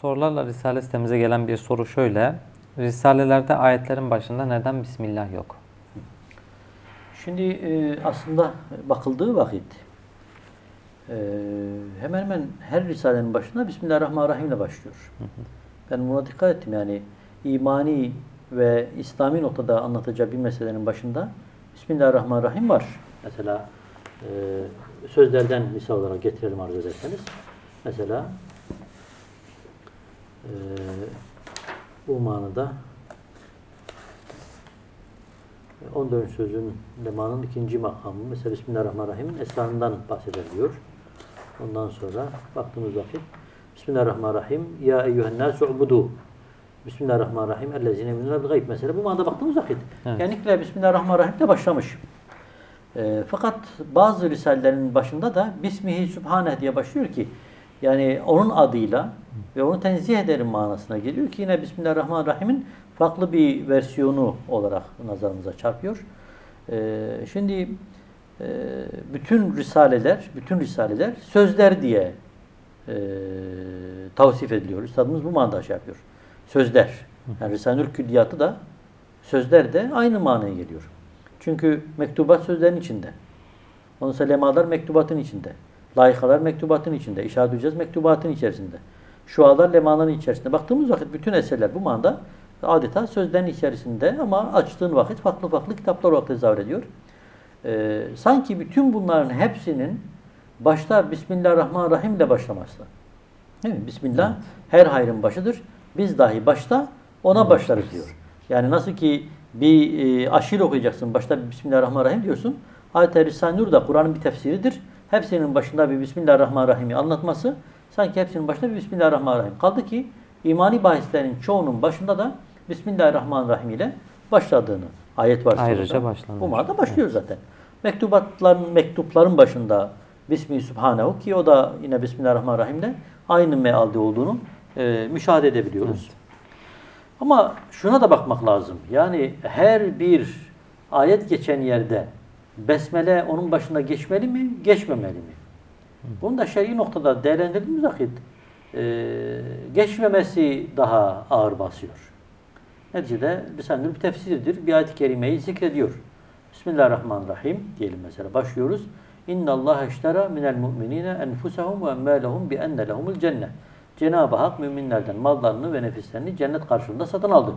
Sorularla Risale sitemize gelen bir soru şöyle. Risalelerde ayetlerin başında neden Bismillah yok? Şimdi e, aslında bakıldığı vakit e, hemen hemen her risalenin başında Bismillahirrahmanirrahim ile başlıyor. Ben buna dikkat ettim yani imani ve İslami noktada anlatacağı bir meselenin başında Bismillahirrahmanirrahim var. Mesela e, sözlerden misal olarak getirelim arzu ederseniz. Mesela e, bu manada 14. sözün lemanın ikinci makamı mesela Bismillahirrahmanirrahim'in esrarından bahseder diyor. Ondan sonra baktığımız vakit Bismillahirrahmanirrahim Ya eyyühen nâsü ubudu Bismillahirrahmanirrahim Ellezine minunel gayb mesela bu manada baktığımız vakit Evet. genellikle Bismillahirrahmanirrahim de başlamış. E, fakat bazı risalelerin başında da Bismihi Sübhaneh diye başlıyor ki yani onun adıyla ve onu tenzih ederim manasına geliyor ki yine Bismillahirrahmanirrahim'in farklı bir versiyonu olarak nazarımıza çarpıyor. Ee, şimdi e, bütün risaleler, bütün risaleler sözler diye e, tavsif ediliyor. Üstadımız bu manada şey yapıyor. Sözler. Yani Risale-i Külliyatı da sözler de aynı manaya geliyor. Çünkü mektubat sözlerin içinde. Ondan sonra mektubatın içinde. Layıkalar mektubatın içinde. İşaret ücret mektubatın içerisinde. Şualar lemaların içerisinde. Baktığımız vakit bütün eserler bu manada adeta sözlerin içerisinde ama açtığın vakit farklı farklı kitaplar olarak tezahür ediyor. Ee, sanki bütün bunların hepsinin başta Bismillahirrahmanirrahim ile başlaması. Değil mi? Bismillah her hayrın başıdır. Biz dahi başta ona başlarız diyor. Yani nasıl ki bir e, aşil okuyacaksın. Başta Bismillahirrahmanirrahim diyorsun. Ayet-i Risale-i Nur da Kur'an'ın bir tefsiridir. Hepsinin başında bir Bismillahirrahmanirrahim'i anlatması sanki hepsinin başında bir Bismillahirrahmanirrahim. Kaldı ki imani bahislerin çoğunun başında da Bismillahirrahmanirrahim ile başladığını ayet var. Ayrıca başlanmış. Bu manada başlıyor zaten. Mektubatların, mektupların başında Bismi Subhanehu ki o da yine Bismillahirrahmanirrahim ile aynı mealde olduğunu e, müşahede edebiliyoruz. Ama şuna da bakmak lazım. Yani her bir ayet geçen yerde besmele onun başında geçmeli mi, geçmemeli mi? Bunu da şer'i noktada değerlendirdiğimiz vakit e, geçmemesi daha ağır basıyor. Neticede Risale-i Nur bir tefsiridir. Bir ayet-i kerimeyi zikrediyor. Bismillahirrahmanirrahim diyelim mesela. Başlıyoruz. İnna Allah iştera minel mu'minine enfusahum ve emmalahum bi enne lehumul cennet. Cenab-ı Hak müminlerden mallarını ve nefislerini cennet karşılığında satın aldı.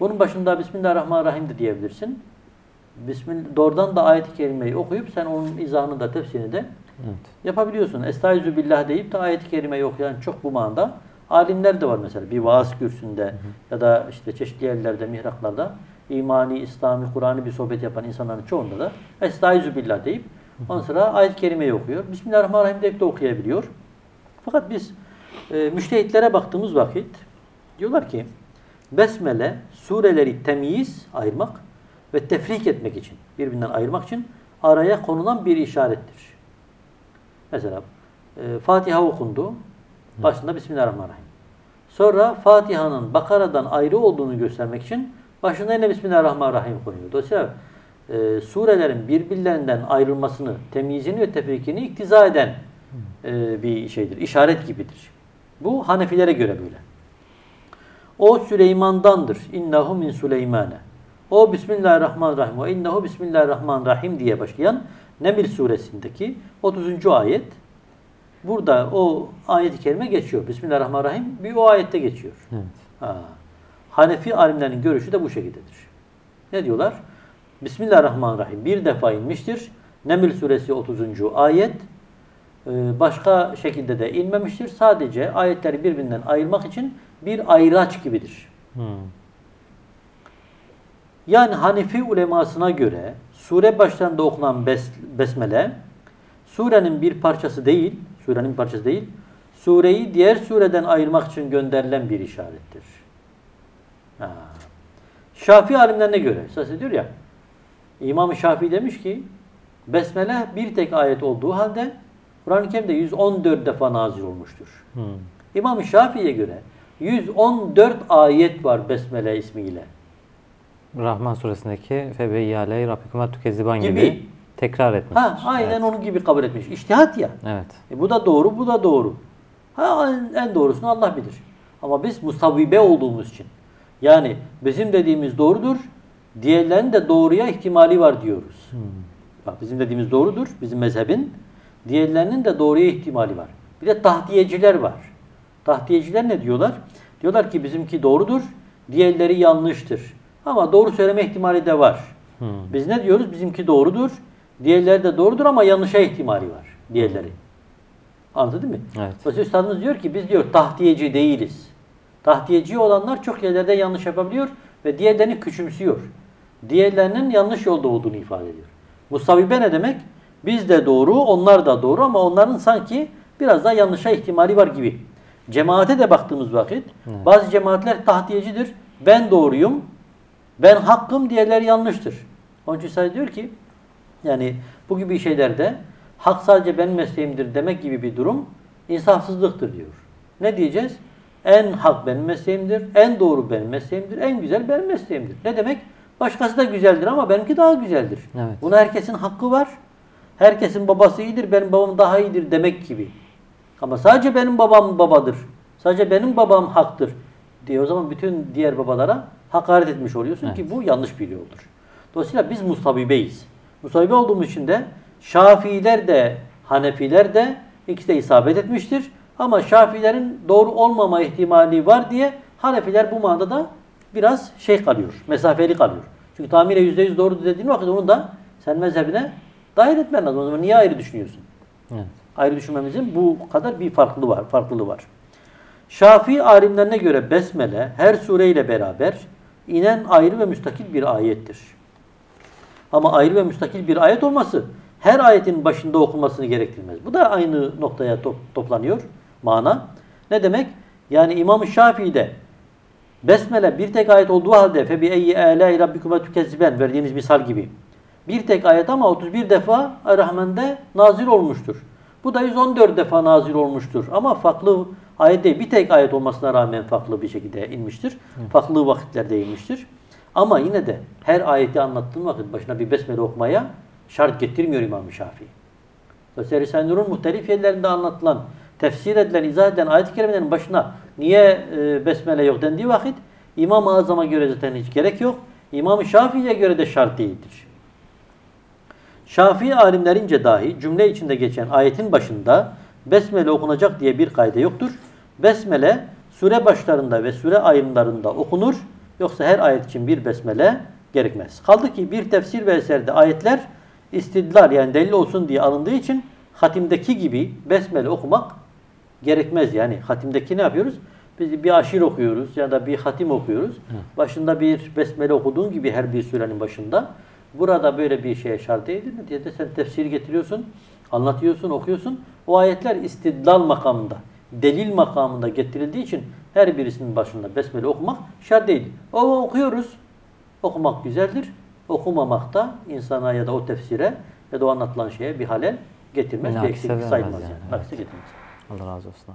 Bunun başında Bismillahirrahmanirrahim de diyebilirsin. Bismillah, doğrudan da ayet-i kerimeyi okuyup sen onun izahını da tefsirini de Evet. yapabiliyorsun. Estaizu billah deyip de ayet-i kerimeyi okuyan çok bu manada alimler de var mesela. Bir vaaz kürsünde ya da işte çeşitli yerlerde, mihraklarda imani, İslami, Kur'an'ı bir sohbet yapan insanların çoğunda da Estaizu billah deyip ondan sonra ayet-i kerimeyi okuyor. Bismillahirrahmanirrahim deyip de okuyabiliyor. Fakat biz e, müştehitlere baktığımız vakit diyorlar ki Besmele sureleri temyiz, ayırmak ve tefrik etmek için, birbirinden ayırmak için araya konulan bir işarettir. Mesela e, Fatiha okundu. Başında Bismillahirrahmanirrahim. Sonra Fatiha'nın Bakara'dan ayrı olduğunu göstermek için başına yine Bismillahirrahmanirrahim koyuyor. Dolayısıyla e, surelerin birbirlerinden ayrılmasını, temyizini ve tefrikini iktiza eden e, bir şeydir. işaret gibidir. Bu Hanefilere göre böyle. O Süleyman'dandır. İnnehu min Süleymane. O Bismillahirrahmanirrahim ve innehu Bismillahirrahmanirrahim diye başlayan Neml suresindeki 30. ayet. Burada o ayet-i kerime geçiyor. Bismillahirrahmanirrahim bir o ayette geçiyor. Evet. Ha. Hanefi alimlerin görüşü de bu şekildedir. Ne diyorlar? Bismillahirrahmanirrahim bir defa inmiştir. Neml suresi 30. ayet. Ee, Başka şekilde de inmemiştir. Sadece ayetleri birbirinden ayırmak için bir ayraç gibidir. Hmm. Yani Hanefi ulemasına göre sure başlarında okunan bes, besmele surenin bir parçası değil, surenin bir parçası değil, sureyi diğer sureden ayırmak için gönderilen bir işarettir. Ha. Şafii alimlerine göre, esas ediyor ya, İmam-ı Şafii demiş ki, besmele bir tek ayet olduğu halde Kur'an-ı Kerim'de 114 defa nazil olmuştur. Hmm. İmam-ı Şafii'ye göre 114 ayet var besmele ismiyle. Rahman suresindeki Febe iyaley Rabbikuma tükezziban gibi, Gibi. tekrar etmiş. Ha, aynen evet. onun gibi kabul etmiş. İçtihat ya. Evet. E bu da doğru, bu da doğru. Ha, en, en doğrusunu Allah bilir. Ama biz musavvibe olduğumuz için yani bizim dediğimiz doğrudur, diğerlerinin de doğruya ihtimali var diyoruz. Bak bizim dediğimiz doğrudur, bizim mezhebin. Diğerlerinin de doğruya ihtimali var. Bir de tahtiyeciler var. Tahtiyeciler ne diyorlar? Diyorlar ki bizimki doğrudur, diğerleri yanlıştır. Ama doğru söyleme ihtimali de var. Biz ne diyoruz? Bizimki doğrudur, diğerleri de doğrudur ama yanlışa ihtimali var diğerleri. Anladın mı? Evet. Dolayısıyla üstadımız diyor ki biz diyor tahtiyeci değiliz. Tahtiyeci olanlar çok yerlerde yanlış yapabiliyor ve diğerlerini küçümsüyor. Diğerlerinin yanlış yolda olduğunu ifade ediyor. Musavibe ne demek? Biz de doğru, onlar da doğru ama onların sanki biraz daha yanlışa ihtimali var gibi. Cemaate de baktığımız vakit bazı cemaatler tahtiyecidir. Ben doğruyum, ben hakkım, diğerleri yanlıştır. Onun için sadece diyor ki yani bu gibi şeylerde hak sadece benim mesleğimdir demek gibi bir durum insafsızlıktır diyor. Ne diyeceğiz? En hak benim mesleğimdir, en doğru benim mesleğimdir, en güzel benim mesleğimdir. Ne demek? Başkası da güzeldir ama benimki daha güzeldir. Evet. Buna herkesin hakkı var. Herkesin babası iyidir, benim babam daha iyidir demek gibi. Ama sadece benim babam babadır. Sadece benim babam haktır diye o zaman bütün diğer babalara hakaret etmiş oluyorsun ki bu yanlış bir yoldur. Dolayısıyla biz mustabibeyiz. Mustabibe olduğumuz için de Şafiiler de Hanefiler de ikisi de isabet etmiştir. Ama Şafilerin doğru olmama ihtimali var diye Hanefiler bu manada da biraz şey kalıyor, mesafeli kalıyor. Çünkü tamire yüzde yüz doğru dediğin vakit onu da sen mezhebine dahil etmen lazım. O zaman niye ayrı düşünüyorsun? Evet. ayrı düşünmemizin bu kadar bir farklılığı var. Farklılığı var. Şafii alimlerine göre besmele her sureyle beraber inen ayrı ve müstakil bir ayettir. Ama ayrı ve müstakil bir ayet olması her ayetin başında okunmasını gerektirmez. Bu da aynı noktaya top- toplanıyor mana. Ne demek? Yani İmam-ı Şafii'de Besmele bir tek ayet olduğu halde fe bi eyyi âlâi rabbikuma tükezziben verdiğiniz misal gibi. Bir tek ayet ama 31 defa Rahman'de nazil olmuştur. Bu da 114 defa nazil olmuştur. Ama farklı ayet değil. Bir tek ayet olmasına rağmen farklı bir şekilde inmiştir. Farklı vakitlerde inmiştir. Ama yine de her ayeti anlattığın vakit başına bir besmele okumaya şart getirmiyor İmam-ı Şafii. Dolayısıyla Risale-i Nur'un muhtelif yerlerinde anlatılan, tefsir edilen, izah edilen ayet-i kerimelerin başına niye e, besmele yok dendiği vakit İmam-ı Azam'a göre zaten hiç gerek yok. İmam-ı Şafii'ye göre de şart değildir. Şafii alimlerince dahi cümle içinde geçen ayetin başında besmele okunacak diye bir kayda yoktur. Besmele sure başlarında ve sure ayrımlarında okunur. Yoksa her ayet için bir besmele gerekmez. Kaldı ki bir tefsir ve eserde ayetler istidlal yani delil olsun diye alındığı için hatimdeki gibi besmele okumak gerekmez. Yani hatimdeki ne yapıyoruz? Biz bir aşir okuyoruz ya da bir hatim okuyoruz. Başında bir besmele okuduğun gibi her bir surenin başında. Burada böyle bir şeye şart değildir mi diye de sen tefsiri getiriyorsun, anlatıyorsun, okuyorsun. O ayetler istidlal makamında, delil makamında getirildiği için her birisinin başında besmele okumak şart değil. O okuyoruz. Okumak güzeldir. Okumamak da insana ya da o tefsire ya da o anlatılan şeye bir halel getirmez, bir eksiklik sayılmaz yani, yani. evet. Getirmez. Allah razı olsun.